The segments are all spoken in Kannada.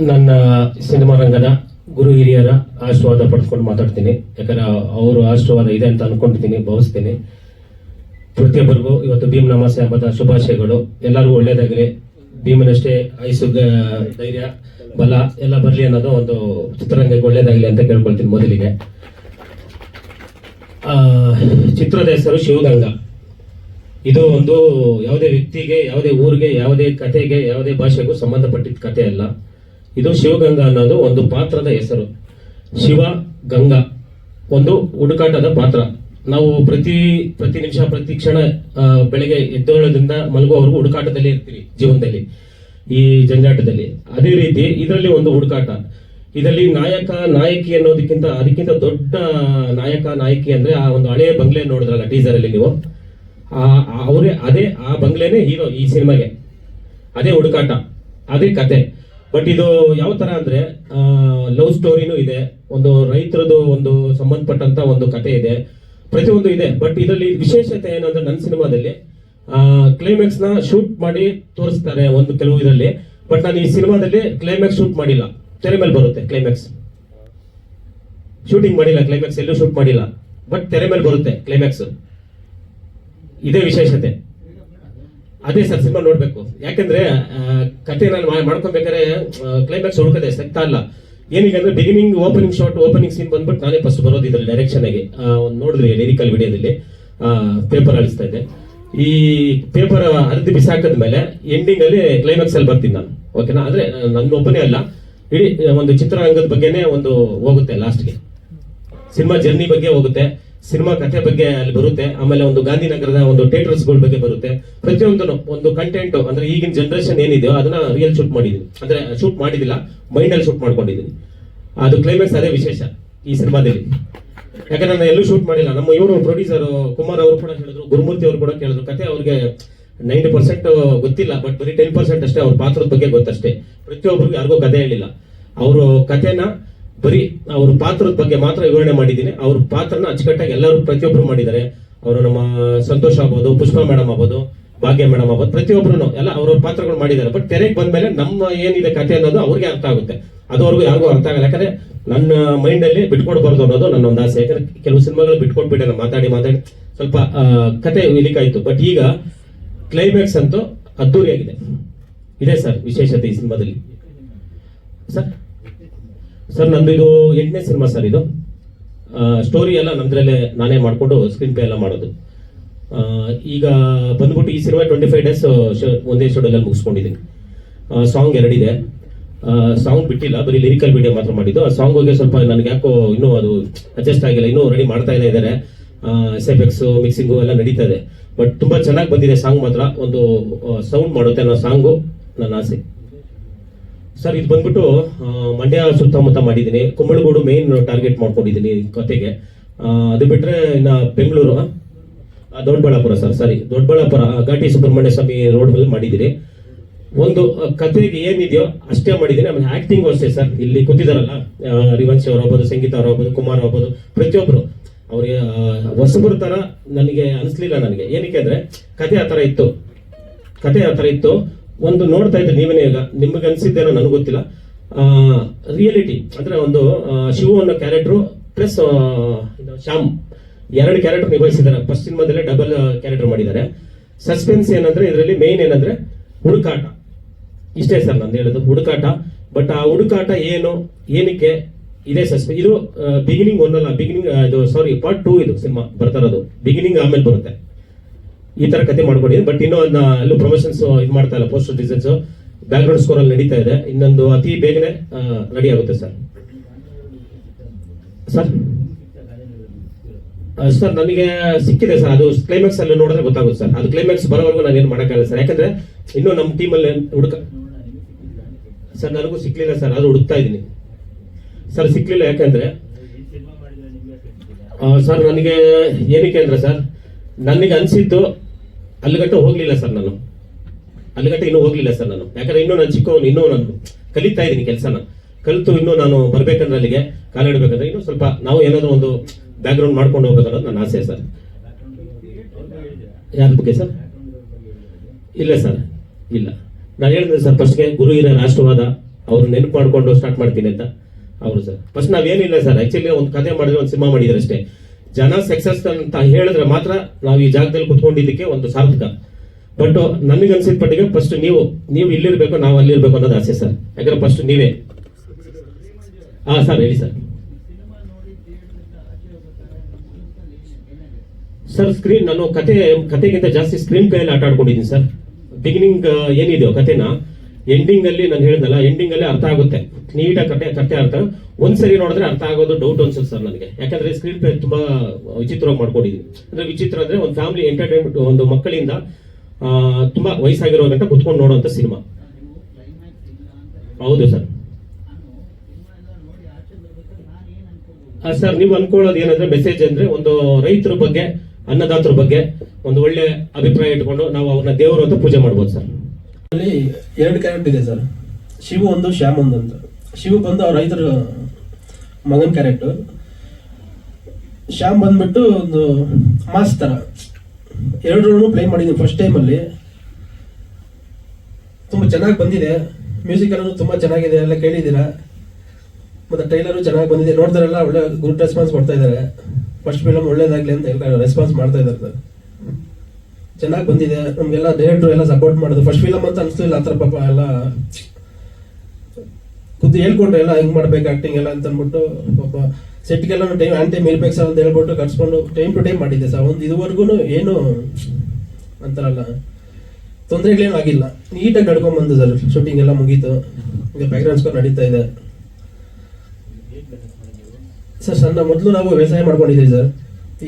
ನನ್ನ ಸಿನಿಮಾ ರಂಗದ ಗುರು ಹಿರಿಯರ ಆಶೀರ್ವಾದ ಪಡೆದುಕೊಂಡು ಮಾತಾಡ್ತೀನಿ. ಯಾಕಂದ್ರೆ ಅವರು ಆಶೀರ್ವಾದ ಇದೆ ಅಂತ ಅನ್ಕೊಂಡಿದ್ದೀನಿ, ಭಾವಿಸ್ತೀನಿ. ಪ್ರತಿಯೊಬ್ಬರಿಗೂ ಇವತ್ತು ಭೀಮ್ ನಮಾಸೆ ಹಬ್ಬದ ಶುಭಾಶಯಗಳು. ಎಲ್ಲರಿಗೂ ಒಳ್ಳೇದಾಗಲಿ. ಭೀಮನಷ್ಟೇ ಐಸು ಧೈರ್ಯ, ಬಲ ಎಲ್ಲ ಬರಲಿ ಅನ್ನೋದು ಒಂದು ಚಿತ್ರರಂಗಕ್ಕೆ ಒಳ್ಳೇದಾಗಲಿ ಅಂತ ಕೇಳ್ಕೊಳ್ತೀನಿ ಮೊದಲಿಗೆ. ಚಿತ್ರದ ಹೆಸರು ಶಿವಗಂಗಾ. ಇದು ಒಂದು ಯಾವುದೇ ವ್ಯಕ್ತಿಗೆ, ಯಾವುದೇ ಊರಿಗೆ, ಯಾವುದೇ ಕಥೆಗೆ, ಯಾವುದೇ ಭಾಷೆಗೂ ಸಂಬಂಧಪಟ್ಟಿದ್ದ ಕಥೆ ಅಲ್ಲ. ಇದು ಶಿವಗಂಗಾ ಅನ್ನೋದು ಒಂದು ಪಾತ್ರದ ಹೆಸರು. ಶಿವ, ಗಂಗಾ, ಒಂದು ಹುಡುಕಾಟದ ಪಾತ್ರ. ನಾವು ಪ್ರತಿ ಪ್ರತಿ ನಿಮಿಷ, ಪ್ರತಿ ಕ್ಷಣ ಬೆಳಗ್ಗೆ ಎದ್ದೇಳೋದ್ರಿಂದ ಮಲಗುವವರೆಗೂ ಹುಡುಕಾಟದಲ್ಲಿ ಇರ್ತೀವಿ ಜೀವನದಲ್ಲಿ, ಈ ಜಂಜಾಟದಲ್ಲಿ. ಅದೇ ರೀತಿ ಇದರಲ್ಲಿ ಒಂದು ಹುಡುಕಾಟ ಇದರಲ್ಲಿ ನಾಯಕ, ನಾಯಕಿ ಅನ್ನೋದಕ್ಕಿಂತ, ಅದಕ್ಕಿಂತ ದೊಡ್ಡ ನಾಯಕ, ನಾಯಕಿ ಅಂದ್ರೆ ಆ ಒಂದು ಹಳೆಯ ಬಂಗ್ಲೆ ನೋಡಿದ್ರಲ್ಲ ಟೀಸರ್ ಅಲ್ಲಿ ನೀವು ಅವರೇ, ಅದೇ ಆ ಬಂಗ್ಲೆನೇ ಹೀರೋ ಈ ಸಿನಿಮಾಗೆ. ಅದೇ ಹುಡುಕಾಟ ಅದೇ ಕತೆ. ಬಟ್ ಇದು ಯಾವ ತರ ಅಂದ್ರೆ ಲವ್ ಸ್ಟೋರಿನೂ ಇದೆ. ಒಂದು ರೈತರದು ಒಂದು ಸಂಬಂಧಪಟ್ಟಂತ ಒಂದು ಕತೆ ಇದೆ. ಪ್ರತಿಯೊಂದು ಇದೆ. ಬಟ್ ಇದರಲ್ಲಿ ವಿಶೇಷತೆ ಏನಂದ್ರೆ ನನ್ನ ಸಿನಿಮಾದಲ್ಲಿ ಕ್ಲೈಮ್ಯಾಕ್ಸ್ನ ಶೂಟ್ ಮಾಡಿ ತೋರಿಸ್ತಾರೆ ಒಂದು ಕೆಲವು ಇದರಲ್ಲಿ. ಬಟ್ ನಾನು ಈ ಸಿನಿಮಾದಲ್ಲಿ ಕ್ಲೈಮ್ಯಾಕ್ಸ್ ಶೂಟ್ ಮಾಡಿಲ್ಲ. ತೆರೆ ಮೇಲೆ ಬರುತ್ತೆ ಕ್ಲೈಮ್ಯಾಕ್ಸ್ ಶೂಟಿಂಗ್ ಮಾಡಿಲ್ಲ ಕ್ಲೈಮ್ಯಾಕ್ಸ್ ಎಲ್ಲೂ ಶೂಟ್ ಮಾಡಿಲ್ಲ. ಬಟ್ ತೆರೆ ಮೇಲೆ ಬರುತ್ತೆ ಕ್ಲೈಮ್ಯಾಕ್ಸ್ ಇದೇ ವಿಶೇಷತೆ. ಅದೇ ಸರ್, ಸಿನಿಮಾ ನೋಡ್ಬೇಕು. ಯಾಕಂದ್ರೆ ಕತೆ ನಾನು ಮಾಡ್ಕೊಬೇಕಾದ್ರೆ ಕ್ಲೈಮ್ಯಾಕ್ಸ್ ಹುಡುಕದೆ ಸಿಗ್ತಾ ಅಲ್ಲ ಏನೀಗ ಅಂದ್ರೆ beginning opening shot opening scene ಬಂದ್ಬಿಟ್ಟು ನಾನೇ ಫಸ್ಟ್ ಬರೋದು ಇದ್ರಲ್ಲಿ ಡೈರೆಕ್ಷನ್ ಆಗಿ ನೋಡಿದ್ರಿ ಲಿರಿಕಲ್ ವಿಡಿಯೋದಲ್ಲಿ. ಪೇಪರ್ ಅಳಿಸ್ತಾ ಇದ್ದೆ ಈ ಪೇಪರ್ ಅರ್ಧಿ ಬಿಸಾಕದ ಮೇಲೆ ಎಂಡಿಂಗ್ ಅಲ್ಲಿ ಕ್ಲೈಮ್ಯಾಕ್ಸ್ ಅಲ್ಲಿ ಬರ್ತೀನಿ ನಾನು. ಓಕೆನಾ ಅಂದ್ರೆ ನನ್ನ ಒಬ್ಬನೇ ಅಲ್ಲ. ಇಡೀ, ಒಂದು ಚಿತ್ರರಂಗದ ಬಗ್ಗೆನೇ ಒಂದು ಹೋಗುತ್ತೆ ಲಾಸ್ಟ್ಗೆ ಸಿನಿಮಾ ಜರ್ನಿ ಬಗ್ಗೆ ಹೋಗುತ್ತೆ. ಸಿನಿಮಾ ಕಥೆ ಬಗ್ಗೆ ಅಲ್ಲಿ ಬರುತ್ತೆ. ಆಮೇಲೆ ಒಂದು ಗಾಂಧಿನಗರದ ಒಂದು ಥಿಯೇಟರ್ಸ್ಗಳ ಬಗ್ಗೆ ಬರುತ್ತೆ. ಪ್ರತಿಯೊಂದು ಒಂದು ಕಂಟೆಂಟ್ ಅಂದ್ರೆ ಈಗಿನ ಜನರೇಷನ್ ಏನಿದೆಯೋ ಅದನ್ನ ರಿಯಲ್ ಶೂಟ್ ಮಾಡಿದೀನಿ. ಅಂದ್ರೆ ಶೂಟ್ ಮಾಡಿದಿಲ್ಲ ಮೈಂಡ್ ಅಲ್ಲಿ ಶೂಟ್ ಮಾಡ್ಕೊಂಡಿದ್ದೀನಿ ಅದು ಕ್ಲೈಮ್ಯಾಕ್ಸ್ ಅದೇ ವಿಶೇಷ ಈ ಸಿನಿಮಾದಲ್ಲಿ. ಯಾಕಂದ್ರೆ ನಾನು ಎಲ್ಲೂ ಶೂಟ್ ಮಾಡಿಲ್ಲ. ನಮ್ಮ ಇವರು ಪ್ರೊಡ್ಯೂಸರ್ ಕುಮಾರ್ ಅವರು ಕೂಡ ಹೇಳಿದ್ರು, ಗುರುಮೂರ್ತಿ ಅವರು ಕೂಡ ಕೇಳಿದ್ರು. ಕತೆ ಅವ್ರಿಗೆ ನೈಂಟಿ ಪರ್ಸೆಂಟ್ ಗೊತ್ತಿಲ್ಲ ಬಟ್ ಬರೀ ಟೆನ್ ಪರ್ಸೆಂಟ್ ಅಷ್ಟೇ ಅವ್ರ ಪಾತ್ರದ ಬಗ್ಗೆ ಗೊತ್ತಷ್ಟೇ. ಪ್ರತಿಯೊಬ್ಬರಿಗೂ ಯಾರಿಗೂ ಕತೆ ಹೇಳಿಲ್ಲ. ಅವರು ಕತೆನ ಬರೀ ಅವ್ರ ಪಾತ್ರದ ಬಗ್ಗೆ ಮಾತ್ರ ವಿವರಣೆ ಮಾಡಿದ್ದೀನಿ. ಅವ್ರ ಪಾತ್ರನ ಅಚ್ಚುಕಟ್ಟಾಗಿ ಎಲ್ಲರೂ ಪ್ರತಿಯೊಬ್ಬರು ಮಾಡಿದ್ದಾರೆ. ಅವರು ನಮ್ಮ ಸಂತೋಷ್ ಆಗ್ಬೋದು, ಪುಷ್ಪ ಮೇಡಮ್ ಆಗ್ಬೋದು, ಭಾಗ್ಯ ಮೇಡಮ್ ಆಗ್ಬೋದು ಪ್ರತಿಯೊಬ್ಬರು ಎಲ್ಲ ಅವ್ರವ್ರ ಪಾತ್ರಗಳು ಮಾಡಿದ್ದಾರೆ. ಬಟ್ ತೆರೆಗೆ ಬಂದ್ಮೇಲೆ ನಮ್ಮ ಏನಿದೆ ಕತೆ ಅನ್ನೋದು ಅವ್ರಿಗೆ ಅರ್ಥ ಆಗುತ್ತೆ. ಅದುವರೆಗೂ ಯಾರಿಗೂ ಅರ್ಥ ಆಗಲ್ಲ. ಯಾಕಂದ್ರೆ ನನ್ನ ಮೈಂಡ್ ಅಲ್ಲಿ ಬಿಟ್ಕೊಡ್ಬಾರ್ದು ಅನ್ನೋದು ನನ್ನ ಒಂದು ಆಸೆ. ಯಾಕಂದ್ರೆ ಕೆಲವು ಸಿನಿಮಾಗಳು ಬಿಟ್ಕೊಟ್ಬಿಟ್ಟೆ, ನಾನು ಮಾತಾಡಿ ಮಾತಾಡಿ ಸ್ವಲ್ಪ ಕತೆ ಇಲಿಕಾಯ್ತು ಬಟ್ ಈಗ ಕ್ಲೈಮ್ಯಾಕ್ಸ್ ಅಂತೂ ಅದ್ದೂರಿಯಾಗಿದೆ. ಇದೆ ಸರ್ ವಿಶೇಷತೆ ಈ ಸಿನಿಮಾದಲ್ಲಿ. ಸರ್ ಸರ್ ನಂದು ಇದು ಎಂಟನೇ ಸಿನಿಮಾ ಸರ್ ಇದು. ಸ್ಟೋರಿ ಎಲ್ಲ ನಮ್ದ್ರಲ್ಲೇ ನಾನೇ ಮಾಡಿಕೊಂಡು ಸ್ಕ್ರೀನ್ ಪ್ಲೇ ಎಲ್ಲ ಮಾಡೋದು. ಈಗ ಬಂದ್ಬಿಟ್ಟು ಈ ಸಿನಿಮಾ ಟ್ವೆಂಟಿ ಫೈವ್ ಡೇಸ್ ಒಂದೇ ಶೆಡ್ಯೂಲ್ ಅಲ್ಲಿ ಮುಗಿಸ್ಕೊಂಡಿದ್ದೀನಿ ಸಾಂಗ್ ಎರಡಿದೆ. ಸಾಂಗ್ ಬಿಟ್ಟಿಲ್ಲ, ಬರೀ ಲಿರಿಕಲ್ ವಿಡಿಯೋ ಮಾತ್ರ ಮಾಡಿದ್ದು. ಆ ಸಾಂಗ್ ಹೋಗಿ ಸ್ವಲ್ಪ ನನಗೆ ಯಾಕೋ ಇನ್ನೂ ಅದು ಅಡ್ಜಸ್ಟ್ ಆಗಿಲ್ಲ, ಇನ್ನೂ ರೆಡಿ ಮಾಡ್ತಾ ಇದ್ದಾರೆ ಎಸ್ ಎಫ್ ಮಿಕ್ಸಿಂಗು ಎಲ್ಲ ನಡೀತಾ ಇದೆ. ಬಟ್ ತುಂಬಾ ಚೆನ್ನಾಗಿ ಬಂದಿದೆ ಸಾಂಗ್ ಮಾತ್ರ. ಒಂದು ಸೌಂಡ್ ಮಾಡುತ್ತೆ ಅನ್ನೋ ಸಾಂಗು ನನ್ನ ಆಸೆ. ಸರ್, ಇದು ಬಂದ್ಬಿಟ್ಟು ಮಂಡ್ಯ ಸುತ್ತಮುತ್ತ ಮಾಡಿದ್ದೀನಿ. ಕುಂಬಳಗೋಡು ಮೇನ್ ಟಾರ್ಗೆಟ್ ಮಾಡ್ಕೊಂಡಿದ್ದೀನಿ ಕತೆಗೆ. ಅದು ಬಿಟ್ಟರೆ ಇನ್ನು ಬೆಂಗಳೂರು ದೊಡ್ಡಬಳ್ಳಾಪುರ ಸರ್ ಸರಿ ದೊಡ್ಡಬಳ್ಳಾಪುರ ಘಾಟಿ ಸುಬ್ರಹ್ಮಣ್ಯ ಸ್ವಾಮಿ ರೋಡ್ ಮೇಲೆ ಮಾಡಿದ್ದೀನಿ. ಒಂದು ಕತೆಗೆ ಏನಿದೆಯೋ ಅಷ್ಟೇ ಮಾಡಿದ್ದೀನಿ. ಆಮೇಲೆ ಆಕ್ಟಿಂಗ್ ಅಷ್ಟೇ ಸರ್. ಇಲ್ಲಿ ಕೂತಿದಾರಲ್ಲ ರಿವಂಶಿ ಅವ್ರು ಆಗ್ಬೋದು, ಸಂಗೀತ ಅವ್ರು ಆಗ್ಬೋದು, ಕುಮಾರ್ ಆಗ್ಬೋದು ಪ್ರತಿಯೊಬ್ಬರು ಅವ್ರಿಗೆ ಹೊಸಬ್ರ ಥರ ನನಗೆ ಅನಿಸ್ಲಿಲ್ಲ ನನಗೆ. ಏನಕ್ಕೆ ಅಂದ್ರೆ, ಕತೆ ಆ ಥರ ಇತ್ತು. ಕತೆ ಆ ಥರ ಇತ್ತು. ಒಂದು ನೋಡ್ತಾ ಇದ್ರೆ ನೀವೇನೇ ಈಗ ನಿಮಗೆ ಅನ್ಸಿದ್ದೇನೋ ನನಗೆ ಗೊತ್ತಿಲ್ಲ. ರಿಯಾಲಿಟಿ ಅಂದ್ರೆ ಒಂದು ಶಿವ ಅನ್ನೋ ಕ್ಯಾರೆಕ್ಟರ್ ಪ್ಲಸ್ ಶ್ಯಾಮ್ ಎರಡು ಕ್ಯಾರೆಕ್ಟರ್ ನಿಭಾಯಿಸಿದ್ದಾರೆ. ಫಸ್ಟ್ ಸಿನಿಮಾದಲ್ಲೇ ಡಬಲ್ ಕ್ಯಾರೆಕ್ಟರ್ ಮಾಡಿದ್ದಾರೆ. ಸಸ್ಪೆನ್ಸ್ ಏನಂದ್ರೆ ಇದರಲ್ಲಿ ಮೇನ್ ಏನಂದ್ರೆ ಹುಡುಕಾಟ. ಇಷ್ಟೇ ಸರ್ ನಂದು ಹೇಳೋದು, ಹುಡುಕಾಟ. ಬಟ್ ಆ ಹುಡುಕಾಟ ಏನು, ಏನಕ್ಕೆ ಇದೇ ಸಸ್ಪೆನ್ಸ್ ಇದು ಬಿಗಿನಿಂಗ್ ಒಂದಲ್ಲ ಬಿಗಿನಿಂಗ್ ಇದು ಸಾರಿ ಪಾರ್ಟ್ ಟೂ ಇದು ಸಿನಿಮಾ ಬರ್ತಾ ಇರೋದು. ಬಿಗಿನಿಂಗ್ ಆಮೇಲೆ ಬರುತ್ತೆ. ಈ ತರ ಕತೆ ಮಾಡ್ಕೊಡಿ ಬಟ್ ಇನ್ನೂ ಎಲ್ಲೂ ಪ್ರಮೋಷನ್ಸ್ ಇದು ಮಾಡ್ತಾ ಇಲ್ಲ poster designs background score ಅಲ್ಲಿ ನಡೀತಾ ಇದೆ. ಇನ್ನೊಂದು ಅತಿ ಬೇಗನೆ ರೆಡಿ ಆಗುತ್ತೆ ಸರ್. ಸರ್? ಸರ್ ನನಗೆ ಸಿಕ್ಕಿದೆ ಸರ್. ಅದು ಕ್ಲೈಮ್ಯಾಕ್ಸ್ ಅಲ್ಲಿ ನೋಡಿದ್ರೆ ಗೊತ್ತಾಗುತ್ತೆ ಸರ್. ಅದು ಕ್ಲೈಮ್ಯಾಕ್ಸ್ ಬರೋವರೆಗೂ ನಾನು ಏನು ಮಾಡೋಕ್ಕಾಗಲ್ಲ ಸರ್. ಯಾಕಂದ್ರೆ ಇನ್ನೂ ನಮ್ಮ ಟೀಮಲ್ಲಿ ಹುಡುಕ ಸರ್, ನನಗೂ ಸಿಕ್ಲಿಲ್ಲ ಸರ್. ಅದು ಹುಡುಕ್ತಾ ಇದ್ದೀನಿ. ಸರ್, ಸಿಕ್ಲಿಲ್ಲ ಯಾಕಂದ್ರೆ ಸರ್, ನನಗೆ ಏನಕ್ಕೆ ಅಂದ್ರೆ ಸರ್ ನನಗೆ ಅನಿಸಿದ್ದು ಅಲ್ಲಿಗಟ್ಟ ಹೋಗ್ಲಿಲ್ಲ ಸರ್ ನಾನು. ಅಲ್ಲಿಗಟ್ಟ ಇನ್ನೂ ಹೋಗ್ಲಿಲ್ಲ ಸರ್ ನಾನು. ಯಾಕಂದ್ರೆ ಇನ್ನೂ ನಾನು ಚಿಕ್ಕವನು, ಇನ್ನೂ ನಾನು ಕಲಿತಾ ಇದ್ದೀನಿ ಕೆಲಸನ. ಕಲಿತು ಇನ್ನೂ ನಾನು ಬರ್ಬೇಕಂದ್ರೆ ಅಲ್ಲಿಗೆ ಕಾಲಿಡಬೇಕಂದ್ರೆ ಇನ್ನೂ ಸ್ವಲ್ಪ ನಾವು ಏನಾದರೂ ಒಂದು ಬ್ಯಾಕ್ ಗ್ರೌಂಡ್ ಮಾಡ್ಕೊಂಡು ಹೋಗ್ಬೇಕನ್ನೋದು ನನ್ನ ಆಸೆ ಸರ್. ಯಾರ ಬಗ್ಗೆ ಸರ್? ಇಲ್ಲ ಸರ್, ಇಲ್ಲ. ನಾನು ಹೇಳಿದ್ರೆ ಸರ್ ಫಸ್ಟ್ಗೆ ಗುರು ಹಿರಿಯ ರಾಷ್ಟ್ರವಾದ ಅವ್ರು ನೆನಪು ಮಾಡ್ಕೊಂಡು ಸ್ಟಾರ್ಟ್ ಮಾಡ್ತೀನಿ ಅಂತ. ಅವರು ಸರ್. ಫಸ್ಟ್ ನಾವೇನಿಲ್ಲ ಸರ್ ಆ್ಯಕ್ಚುಲಿ ಒಂದು ಕತೆ ಮಾಡಿದ್ರೆ ಒಂದು ಸಿನಿಮಾ ಮಾಡಿದ್ರೆ ಅಷ್ಟೇ. ಜನ ಸಕ್ಸಸ್ ಅಂತ ಹೇಳಿದ್ರೆ ಮಾತ್ರ ನಾವು ಈ ಜಾಗದಲ್ಲಿ ಕುತ್ಕೊಂಡಿದ್ದಕ್ಕೆ ಒಂದು ಸಾರ್ಥಕ. ಬಟ್ ನನಗೆ ಅನ್ಸಿದ ಪಟ್ಟಿಗೆ ಫಸ್ಟ್ ನೀವು ನೀವು ಇಲ್ಲಿರ್ಬೇಕು, ನಾವು ಅಲ್ಲಿರ್ಬೇಕು ಅನ್ನೋದು ಆಸೆ ಸರ್. ಯಾಕಂದ್ರೆ ಫಸ್ಟ್ ನೀವೇ. ಹಾ ಸರ್, ಹೇಳಿ ಸರ್. ಸರ್ ಸ್ಕ್ರೀನ್ ನಾನು ಕತೆ, ಕತೆಗಿಂತ ಜಾಸ್ತಿ ಸ್ಕ್ರೀನ್ ಕೈಯಲ್ಲಿ ಆಟ ಆಡ್ಕೊಂಡಿದ್ದೀನಿ ಸರ್. ಬಿಗಿನಿಂಗ್ ಏನಿದೆಯೋ ಕತೆನ. ಎಂಡಿಂಗ್ ಅಲ್ಲಿ ನಾನು ಹೇಳಿದ್ನಲ್ಲ ಎಂಡಿಂಗ್ ಅಲ್ಲಿ ಅರ್ಥ ಆಗುತ್ತೆ. ನೀಟಾಗಿ ಕಟ್ಟೆ ಕಟ್ಟೆ ಅರ್ಥ ಒಂದ್ಸರಿ ನೋಡಿದ್ರೆ ಅರ್ಥ ಆಗೋದು ಡೌಟ್ ಅನ್ಸುತ್ತೆ ಸರ್ ನನಗೆ. ಯಾಕಂದ್ರೆ ಸ್ಕ್ರೀನ್ ಪ್ಲೇ ತುಂಬಾ ವಿಚಿತ್ರವಾಗಿ ಮಾಡ್ಕೊಂಡಿದ್ದೀನಿ ಅಂದ್ರೆ ವಿಚಿತ್ರ ಅಂದ್ರೆ ಒಂದು ಫ್ಯಾಮಿಲಿ ಎಂಟರ್ಟೈನ್ಮೆಂಟ್ ಒಂದು ಮಕ್ಕಳಿಂದ ತುಂಬಾ ವಯಸ್ಸಾಗಿರೋ ಗಂಟ ಕುತ್ಕೊಂಡು ನೋಡುವಂತ ಸಿನಿಮಾ ಹೌದು ಸರ್ ಸರ್ ನೀವು ಅನ್ಕೊಳ್ಳೋದು ಏನಂದ್ರೆ ಮೆಸೇಜ್ ಅಂದ್ರೆ ಒಂದು ರೈತರ ಬಗ್ಗೆ, ಅನ್ನದಾತರ ಬಗ್ಗೆ ಒಂದು ಒಳ್ಳೆ ಅಭಿಪ್ರಾಯ ಇಟ್ಕೊಂಡು ನಾವು ಅವ್ರನ್ನ ದೇವರು ಅಂತ ಪೂಜೆ ಮಾಡ್ಬೋದು ಸರ್ ಎರಡು ಕ್ಯಾರೆಕ್ಟರ್ ಇದೆ ಸರ್. ಶಿವು ಒಂದು, ಶ್ಯಾಮ್ ಒಂದು ಅಂತ. ಶಿವು ಬಂದು ಅವ್ರ ರೈತರ, ಮಗನ ಕ್ಯಾರೆಕ್ಟರ್ ಶ್ಯಾಮ್ ಬಂದ್ಬಿಟ್ಟು ಒಂದು ಮಾಸ್ ಥರ ಎರಡರೂ ಪ್ಲೇ ಮಾಡಿದ್ದೀನಿ ಫಸ್ಟ್ ಟೈಮಲ್ಲಿ ತುಂಬ ಚೆನ್ನಾಗಿ ಬಂದಿದೆ. ಮ್ಯೂಸಿಕ್ ಎಲ್ಲೂ ತುಂಬ ಚೆನ್ನಾಗಿದೆ, ಎಲ್ಲ ಕೇಳಿದ್ದೀರಾ? ಮತ್ತು ಟ್ರೈಲರು ಚೆನ್ನಾಗಿ ಬಂದಿದೆ. ನೋಡ್ತಾರಲ್ಲ ಒಳ್ಳೆ ಗುಡ್ ರೆಸ್ಪಾನ್ಸ್ ಕೊಡ್ತಾ ಇದ್ದಾರೆ. ಫಸ್ಟ್ ಫಿಲಮ್ ಒಳ್ಳೇದಾಗಲಿ ಅಂತ ಎಲ್ಲ ರೆಸ್ಪಾನ್ಸ್ ಮಾಡ್ತಾ ಇದ್ದಾರೆ. ಸರ್ ಚೆನ್ನಾಗಿ ಬಂದಿದೆ. ನಮಗೆಲ್ಲ ಡೈರೆಕ್ಟರ್ ಎಲ್ಲ ಸಪೋರ್ಟ್ ಮಾಡೋದು ಫಸ್ಟ್ ಫಿಲಮ್ ಅಂತ ಅನಿಸ್ಲಿಲ್ಲ ಆ ಥರ ಪಾಪ ಎಲ್ಲ ಖುದ್ದು ಹೇಳ್ಕೊಂಡ್ರೆ ಎಲ್ಲ ಹೆಂಗೆ ಮಾಡ್ಬೇಕು ಆಕ್ಟಿಂಗ್ ಎಲ್ಲ ಅಂತ ಅಂದ್ಬಿಟ್ಟು ಪಾಪ ಸೆಟ್ಗೆಲ್ಲ ಟೈಮ್ ಆನ್ ಟೈಮ್ ಇರ್ಬೇಕು ಸರ್ ಅಂತ ಹೇಳ್ಬಿಟ್ಟು ಕಟ್ಸ್ಕೊಂಡು ಟೈಮ್ ಟು ಟೈಮ್ ಮಾಡಿದ್ದೆ ಸರ್ ಒಂದು ಇದುವರೆಗೂ ಏನು ಅಂತಾರಲ್ಲ ತೊಂದರೆಗಳೇನು ಆಗಿಲ್ಲ. ನೀಟಾಗಿ ನಡ್ಕೊಂಡ್ ಬಂದು ಸರ್ ಶೂಟಿಂಗ್ ಎಲ್ಲ ಮುಗೀತು. ಈಗ ಬ್ಯಾಕ್ಗ್ರೌಂಡ್ ಸ್ಕೋರ್ ನಡೀತಾ ಇದೆ. ಸರ್, ಸಣ್ಣ, ಮೊದಲು ನಾವು ವ್ಯವಸಾಯ ಮಾಡ್ಕೊಂಡಿದ್ದೀವಿ ಸರ್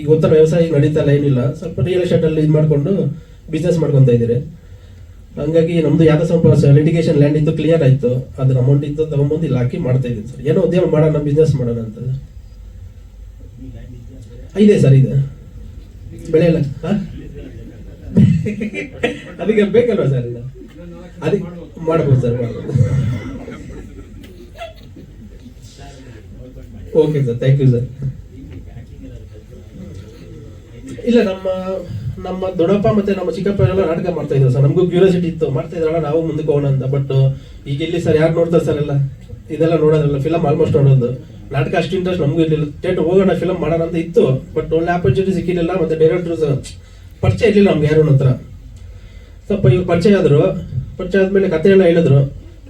ಈಗ ಉತ್ತರ ವ್ಯವಸಾಯ ಈಗ ನಡೀತಾ ಇಲ್ಲ ಏನಿಲ್ಲ, ಸ್ವಲ್ಪ ರಿಯಲ್ ಎಸ್ಟೇಟ್ ಅಲ್ಲಿ ಇದು ಮಾಡ್ಕೊಂಡು ಬಿಸ್ನೆಸ್ ಮಾಡ್ಕೊಂತ ಇದ್ದೀರಿ. ಹಂಗಾಗಿ ನಮ್ದು ಯಾವ್ದೋ ಸ್ವಲ್ಪ ಲಿಟಿಗೇಷನ್ ಲ್ಯಾಂಡ್ ಇತ್ತು ಕ್ಲಿಯರ್ ಆಯ್ತು. ಅದ್ರ ಅಮೌಂಟ್ ಇತ್ತು, ತಗೊಂಬಂದು ಇಲ್ಲಿ ಹಾಕಿ ಮಾಡ್ತಾ ಇದ್ದೀನಿ ಸರ್. ಏನೋ ಉದ್ಯಮ ಮಾಡೋಣ ಬಿಸ್ನೆಸ್ ಮಾಡೋಣ ಅಂತ. ಇದೆ ಸರ್, ಇದೆ. ಬೆಳೆ ಇಲ್ಲ ಹಾ? ಅದಕ್ಕೆ ಬೇಕಲ್ವಾ ಸರ್ ಇದು? ಅದಕ್ಕೆ ಮಾಡ್ಬೋದು ಸರ್, ಮಾಡ್ಬೋದು. Okay sir thank you sir. ಇಲ್ಲ, ನಮ್ಮ ನಮ್ಮ ದೊಡ್ಡಪ್ಪ ಮತ್ತೆ ನಮ್ಮ ಚಿಕ್ಕಪ್ಪ ಎಲ್ಲ ನಾಟಕ ಮಾಡ್ತಾ ಇದ್ರು ಸರ್. ನಮಗೂ ಕ್ಯೂರಿಯಾಸಿಟಿ ಇತ್ತು. ಮಾಡ್ತಾ ಇದ್ರಲ್ಲ, ನಾವು ಮುಂದಕ್ಕೆ ಹೋಗೋಣ ಅಂತ. ಬಟ್ ಈಗ ಇಲ್ಲಿ ಸರ್, ಯಾರು ನೋಡ್ತಾರೆ ಸರ್ ಎಲ್ಲ? ಇದೆಲ್ಲ ನೋಡೋದಿಲ್ಲ ಫಿಲಮ್ ಆಲ್ಮೋಸ್ಟ್ ನೋಡೋದು. ನಾಟಕ ಅಷ್ಟು ಇಂಟ್ರೆಸ್ಟ್ ನಮಗೂ ಇರಲಿಲ್ಲ. ಥಿಯೇಟರ್ ಹೋಗೋಣ ಫಿಲಮ್ ಮಾಡೋಣ ಅಂತ ಇತ್ತು. ಬಟ್ ಒಳ್ಳೆ ಆಪರ್ಚುನಿಟಿ ಸಿಕ್ಕಿರಲಿಲ್ಲ, ಮತ್ತೆ ಡೈರೆಕ್ಟರ್ಸ್ ಪರಿಚಯ ಇರಲಿಲ್ಲ ನಮ್ಗೆ ಯಾರು ಹತ್ರ. ಸ್ವಲ್ಪ ಇವ್ರು ಪರಿಚಯ ಆದರು. ಪರಿಚಯ ಆದ್ಮೇಲೆ ಕಥೆ ಎಲ್ಲ ಹೇಳಿದ್ರು.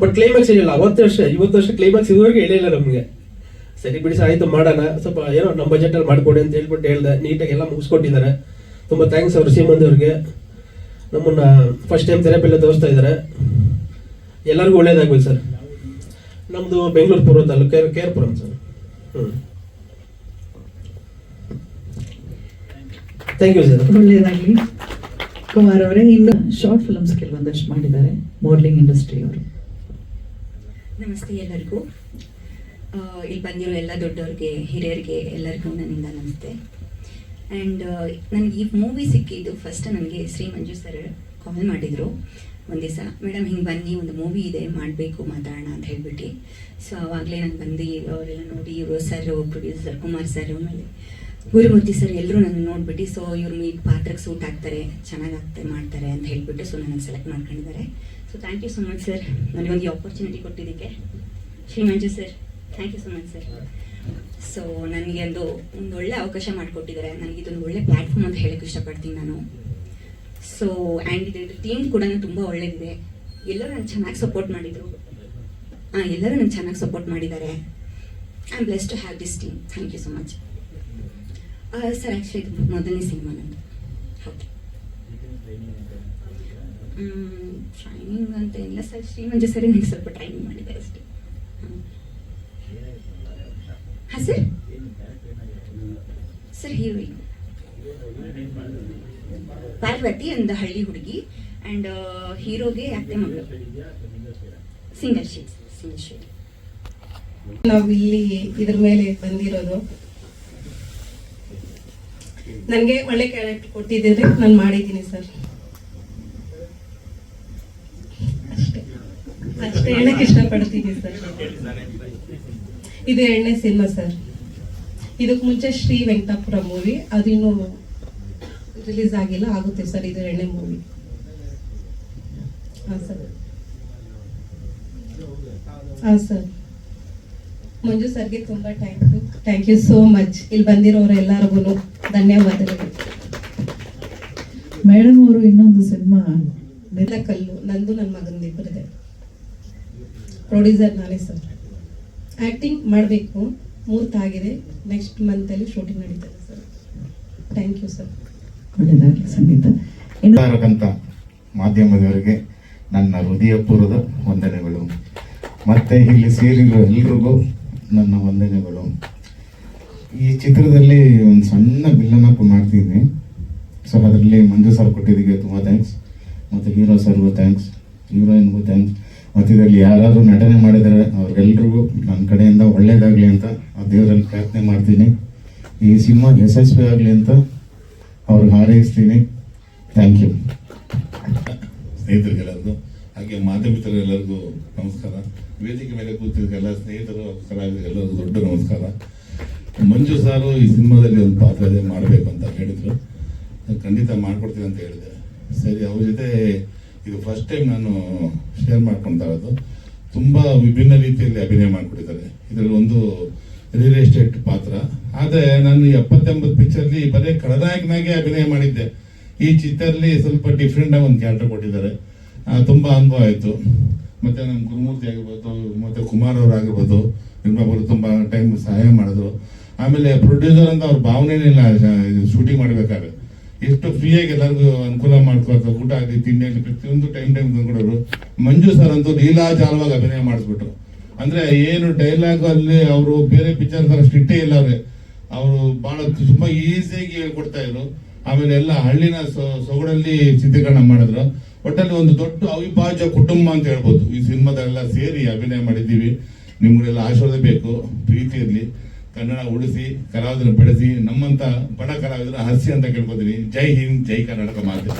ಬಟ್ ಕ್ಲೈಮ್ಯಾಕ್ಸ್ ಹೇಳಿಲ್ಲ ಅವತ್ತು ವರ್ಷ, ಇವತ್ತು ವರ್ಷ ಕ್ಲೈಮ್ಯಾಕ್ಸ್ ಇದುವರೆಗೆ ಹೇಳಿಲ್ಲ ನಮಗೆ. ಸರಿ ಬಿಡಿ ಸರ್ ಆಯ್ತು ಮಾಡೋಣ. ಸ್ವಲ್ಪ ಏನೋ ನಮ್ಮ ಬಜೆಟ್ ಅಲ್ಲಿ ಮಾಡ್ಕೊಡಿ ಅಂತ ಹೇಳ್ಬಿಟ್ಟು ಹೇಳ್ದೆ. ನೀಟಾಗಿ ಎಲ್ಲ ಮುಗಿಸ್ಕೊಟ್ಟಿದ್ದಾರೆ. ತುಂಬಾ ಥ್ಯಾಂಕ್ಸ್ ಅವರು ಸೀಮಂದಿ ಅವ್ರಿಗೆ. ನಮ್ಮನ್ನ ಫಸ್ಟ್ ಟೈಮ್ ಥೆರಪಿಲ್ಲ ತೋರಿಸ್ತಾ ಇದ್ದಾರೆ. ಎಲ್ಲರಿಗೂ ಒಳ್ಳೇದಾಗ್ಬೇಕು ಸರ್. ನಮ್ದು ಬೆಂಗಳೂರು ಪೂರ್ವ ತಾಲೂಕು ಕೇರ್ ಕೇರ್ಪುರಂ ಸರ್. ಹ್ಞೂ ಥ್ಯಾಂಕ್ ಯು ಸರ್. ಒಳ್ಳೆಯದಾಗಲಿ ಕುಮಾರ್ ಅವರೇ ಇನ್ನು ಶಾರ್ಟ್ ಫಿಲಮ್ಸ್ ಕೆಲವೊಂದಷ್ಟು ಮಾಡಿದ್ದಾರೆ. ಮಾಡಲಿಂಗ್ ಇಂಡಸ್ಟ್ರಿ ಅವರು. ನಮಸ್ತೆ ಎಲ್ಲರಿಗೂ. ಇಲ್ಲಿ ಬಂದಿರೋ ಎಲ್ಲ ದೊಡ್ಡವ್ರಿಗೆ, ಹಿರಿಯರಿಗೆ ಎಲ್ಲರಿಗೂ ನನ್ನಿಂದ ನಮಸ್ತೆ. ಆ್ಯಂಡ್ ನನಗೆ ಈ ಮೂವಿ ಸಿಕ್ಕಿದ್ದು ಫಸ್ಟ್ ನನಗೆ ಶ್ರೀ ಮಂಜು ಸರ್ ಕಾಲ್ ಮಾಡಿದರು. ಒಂದು ದಿವಸ ಮೇಡಮ್ ಹಿಂಗೆ ಬನ್ನಿ, ಒಂದು ಮೂವಿ ಇದೆ, ಮಾಡಬೇಕು, ಮಾತಾಡೋಣ, ಅಂತ ಹೇಳ್ಬಿಟ್ಟು. ಸೊ ಆವಾಗಲೇ ನಾನು ಬಂದು ಅವರೆಲ್ಲ ನೋಡಿ, ಇವರು ಸರ್ ಪ್ರೊಡ್ಯೂಸರ್ ಕುಮಾರ್ ಸರ್ ಆಮೇಲೆ ಗುರುಮೂರ್ತಿ ಸರ್ ಎಲ್ಲರೂ ನನ್ನ ನೋಡ್ಬಿಟ್ಟು. ಸೊ ಇವ್ರು ಈ ಪಾತ್ರಕ್ಕೆ ಸೂಟ್ ಆಗ್ತಾರೆ ಚೆನ್ನಾಗಿ ಆಗ್ತಾರೆ ಮಾಡ್ತಾರೆ ಅಂತ ಹೇಳಿಬಿಟ್ಟು ಸೊ ನನಗೆ ಸೆಲೆಕ್ಟ್ ಮಾಡ್ಕೊಂಡಿದ್ದಾರೆ. So thank you so much sir ನನಗೊಂದು ಆಪರ್ಚುನಿಟಿ ಕೊಟ್ಟಿದ್ದಕ್ಕೆ. Shri Manju sir thank you so much sir so ನನಗೆ ಒಂದು ಒಂದು ಒಳ್ಳೆ ಅವಕಾಶ ಮಾಡಿಕೊಟ್ಟಿದ್ದಾರೆ. ನನಗೆ ಇದೊಂದು ಒಳ್ಳೆ ಪ್ಲ್ಯಾಟ್ಫಾರ್ಮ್ ಅಂತ ಹೇಳಕ್ಕೆ ಇಷ್ಟಪಡ್ತೀನಿ ನಾನು. ಸೊ ಆ್ಯಂಡ್ ಇದು ಟೀಮ್ ಕೂಡ ತುಂಬ ಒಳ್ಳೆದಿದೆ. ಎಲ್ಲರೂ ನಾನು ಚೆನ್ನಾಗಿ ಸಪೋರ್ಟ್ ಮಾಡಿದರು. ಹಾಂ ಎಲ್ಲರೂ ನನಗೆ ಚೆನ್ನಾಗಿ ಸಪೋರ್ಟ್ ಮಾಡಿದ್ದಾರೆ. I am bless to have this team thank you so much sir actually ಇದು ಮೊದಲನೇ ಸಿನಿಮಾ ನಂದು. ಹೌದು. ಟ್ರೈನಿಂಗ್ ಅಂತ ಇಲ್ಲ ಸರ್ ಶ್ರೀಮಂಜು ಸರಿ ನನಗೆ ಸ್ವಲ್ಪ ಟ್ರೈನಿಂಗ್ ಮಾಡಿದ್ದಾರೆ ಅಷ್ಟೇ. ಹಾಂ ಸರ್ ಸರ್ ಹೀರೋಯಿನ್ ಪಾರ್ವತಿ ಒಂದು ಹಳ್ಳಿ ಹುಡುಗಿ ಆ್ಯಂಡ್ ಹೀರೋಗೆ ಅತ್ತೆ ಮಗಳು. ಸಿಂಗಲ್ ಶೀಟ್ ಸಿಂಗಲ್ ಶೀಟ್ ನಾವು ಇಲ್ಲಿ ಇದ್ರ ಮೇಲೆ ಬಂದಿರೋದು. ನನಗೆ ಒಳ್ಳೆ ಕ್ಯಾರೆಕ್ಟರ್ ಕೊಟ್ಟಿದ್ದೀರಿ, ನಾನು ಮಾಡಿದ್ದೀನಿ ಸರ್ ಅಷ್ಟೇ. ಅಷ್ಟೇ ಹೇಳಕ್ಕೆ ಇಷ್ಟಪಡ್ತೀನಿ ಸರ್ ಇದು ಎರಡನೇ ಸಿನಿಮಾ ಸರ್. ಇದಕ್ಕೆ ಮುಂಚೆ ಶ್ರೀ ವೆಂಕಟಾಪುರ ಮೂವಿ ಅದಿನ್ನೂ ರಿಲೀಸ್ ಆಗಿಲ್ಲ ಆಗುತ್ತೆ ಸರ್ ಇದು ಎರಡನೇ ಮೂವಿ ಹಾಂ ಸರ್. ಹಾಂ ಸರ್. ಮಂಜು ಸರ್ಗೆ ತುಂಬ thank you thank you so much ಇಲ್ಲಿ ಬಂದಿರೋರು ಎಲ್ಲರಿಗೂ ಧನ್ಯವಾದಗಳು. ಮೇಡಮ್ ಅವರು ಇನ್ನೊಂದು ಸಿನಿಮಾ. ನೆಲಕಲ್ಲು ಕಲ್ಲು ನಂದು ನನ್ನ ಮಗನ ಇಬ್ಬರಿದೆ ಪ್ರೊಡ್ಯೂಸರ್ ನಾನೇ ಸರ್. ಆ್ಯಕ್ಟಿಂಗ್ ಮಾಡಬೇಕು. ಮೂರ್ತಾಗಿದೆ ನೆಕ್ಸ್ಟ್ ಮಂತಲ್ಲಿ ಶೂಟಿಂಗ್ ನಡೀತದೆ sir thank you sir Sangeetha. ಇರತಕ್ಕಂಥ ಮಾಧ್ಯಮದವರಿಗೆ ನನ್ನ ಹೃದಯಪೂರ್ವದ ವಂದನೆಗಳು. ಮತ್ತೆ ಇಲ್ಲಿ ಸೇರಿರೋ ಎಲ್ರಿಗೂ ನನ್ನ ವಂದನೆಗಳು. ಈ ಚಿತ್ರದಲ್ಲಿ ಒಂದು ಸಣ್ಣ ವಿಲ್ಲನಪ್ ಮಾಡ್ತಿದ್ದೀನಿ. ಸರ್ ಅದರಲ್ಲಿ ಮಂಜು ಸರ್ ಕೊಟ್ಟಿದ್ದಕ್ಕೆ ತುಂಬ ಥ್ಯಾಂಕ್ಸ್ ಮತ್ತು ಹೀರೋ ಸರ್ಗೂ ಥ್ಯಾಂಕ್ಸ್ ಹೀರೋಯಿನ್ಗೂ ಥ್ಯಾಂಕ್ಸ್ ಮತ್ತು ಇದರಲ್ಲಿ ಯಾರಾದರೂ ನಟನೆ ಮಾಡಿದರೆ ಅವರೆಲ್ಲರಿಗೂ ನನ್ನ ಕಡೆಯಿಂದ ಒಳ್ಳೇದಾಗಲಿ ಅಂತ ಆ ದೇವರಲ್ಲಿ ಪ್ರಾರ್ಥನೆ ಮಾಡ್ತೀನಿ. ಈ ಸಿನಿಮಾ ಯಶಸ್ವಿ ಆಗಲಿ ಅಂತ ಅವ್ರಿಗೆ ಹಾರೈಸ್ತೀನಿ. ಥ್ಯಾಂಕ್ ಯು ಸ್ನೇಹಿತರಿಗೆಲ್ಲರಿಗೂ, ಹಾಗೆ ಮಾಧ್ಯಮಿತರೆಲ್ಲರಿಗೂ ನಮಸ್ಕಾರ. ವೇದಿಕೆ ಮೇಲೆ ಕೂತಿದ್ದ ಎಲ್ಲ ಸ್ನೇಹಿತರು ಕಲಾವಿದರಿಗೆಲ್ಲರಿಗೂ ದೊಡ್ಡ ನಮಸ್ಕಾರ. ಮಂಜು ಸಾರು ಈ ಸಿನಿಮಾದಲ್ಲಿ ಒಂದು ಪಾತ್ರ ಮಾಡಬೇಕು ಅಂತ ಹೇಳಿದರು. ಖಂಡಿತ ಮಾಡಿಕೊಡ್ತೀನಿ ಅಂತ ಹೇಳಿದೆ. ಸರಿ, ಅವ್ರ ಜೊತೆ ಇದು ಫಸ್ಟ್ ಟೈಮ್ ನಾನು ಶೇರ್ ಮಾಡ್ಕೊಳ್ತಾ ಇರೋದು. ತುಂಬ ವಿಭಿನ್ನ ರೀತಿಯಲ್ಲಿ ಅಭಿನಯ ಮಾಡಿಕೊಟ್ಟಿದ್ದಾರೆ. ಇದರಲ್ಲಿ ಒಂದು ರಿಯಲ್ ಎಸ್ಟೇಟ್ ಪಾತ್ರ. ಆದರೆ ನಾನು ಎಪ್ಪತ್ತೆಂಬತ್ತು ಪಿಕ್ಚರ್ಲಿ ಬರೀ ಖಳನಾಯಕನಾಗೆ ಅಭಿನಯ ಮಾಡಿದ್ದೆ. ಈ ಚಿತ್ರದಲ್ಲಿ ಸ್ವಲ್ಪ ಡಿಫ್ರೆಂಟಾಗಿ ಒಂದು ಕ್ಯಾರೆಕ್ಟರ್ ಕೊಟ್ಟಿದ್ದಾರೆ. ತುಂಬ ತುಂಬಾ ಅನುಭವ ಆಯಿತು. ಮತ್ತೆ ನಮ್ಮ ಗುರುಮೂರ್ತಿ ಆಗಿರ್ಬೋದು, ಮತ್ತೆ ಕುಮಾರ್ ಅವರಾಗಿರ್ಬೋದು ನಿರ್ಮಾಪರು ತುಂಬಾ ಟೈಮ್ ಸಹಾಯ ಮಾಡಿದ್ರು. ಆಮೇಲೆ ಪ್ರೊಡ್ಯೂಸರ್ ಅಂತ ಅವ್ರ ಭಾವನೆನೇ ಇಲ್ಲ ಶೂಟಿಂಗ್ ಮಾಡಬೇಕಾದ್ರೆ. ಎಷ್ಟು ಫ್ರೀಯಾಗಿ ಎಲ್ಲರಿಗೂ ಅನುಕೂಲ ಮಾಡ್ಕೊಳ್ತಾರೆ ಊಟ ಆಗಲಿ ತಿಂಡಿ ಆಗಲಿ ಪ್ರತಿಯೊಂದು ಟೈಮ್ ಟೈಮ್ ತಂದ್ಕೊಡೋರು ಮಂಜು ಸರ್ ಅಂತೂ ಲೀಲಾಜಾಲವಾಗಿ ಅಭಿನಯ ಮಾಡಿಸ್ಬಿಟ್ರು. ಅಂದ್ರೆ ಏನು ಡೈಲಾಗ್ ಅಲ್ಲಿ ಅವರು ಬೇರೆ ಪಿಕ್ಚರ್ ತರ ಸ್ಟ್ರಿಕ್ಟೇ ಇಲ್ಲ ಅವ್ರೆ. ಅವರು ಬಹಳ ತುಂಬಾ ಈಸಿಯಾಗಿ ಹೇಳ್ಕೊಡ್ತಾ ಇದ್ರು. ಆಮೇಲೆ ಎಲ್ಲ ಹಳ್ಳಿನ ಸೊಗಡಲ್ಲಿ ಚಿತ್ರೀಕರಣ ಮಾಡಿದ್ರು. ಒಟ್ಟಲ್ಲಿ ಒಂದು ದೊಡ್ಡ ಅವಿಭಾಜ್ಯ ಕುಟುಂಬ ಅಂತ ಹೇಳ್ಬೋದು. ಈ ಸಿನಿಮಾದೆಲ್ಲ ಸೇರಿ ಅಭಿನಯ ಮಾಡಿದ್ದೀವಿ. ನಿಮ್ಗೆಲ್ಲ ಆಶೀರ್ವಾದ ಬೇಕು ಪ್ರೀತಿ ಇರಲಿ ಕನ್ನಡ ಉಳಿಸಿ ಕಲಾವಿದರು ಬೆಳೆಸಿ, ನಮ್ಮಂತ ಬಡ ಕಲಾವಿದರ ಹರಿಸಿ ಅಂತ ಕೇಳ್ಕೊತೀನಿ. ಜೈ ಹಿಂದ್, ಜೈ ಕರ್ನಾಟಕ ಮಾಧ್ಯಮ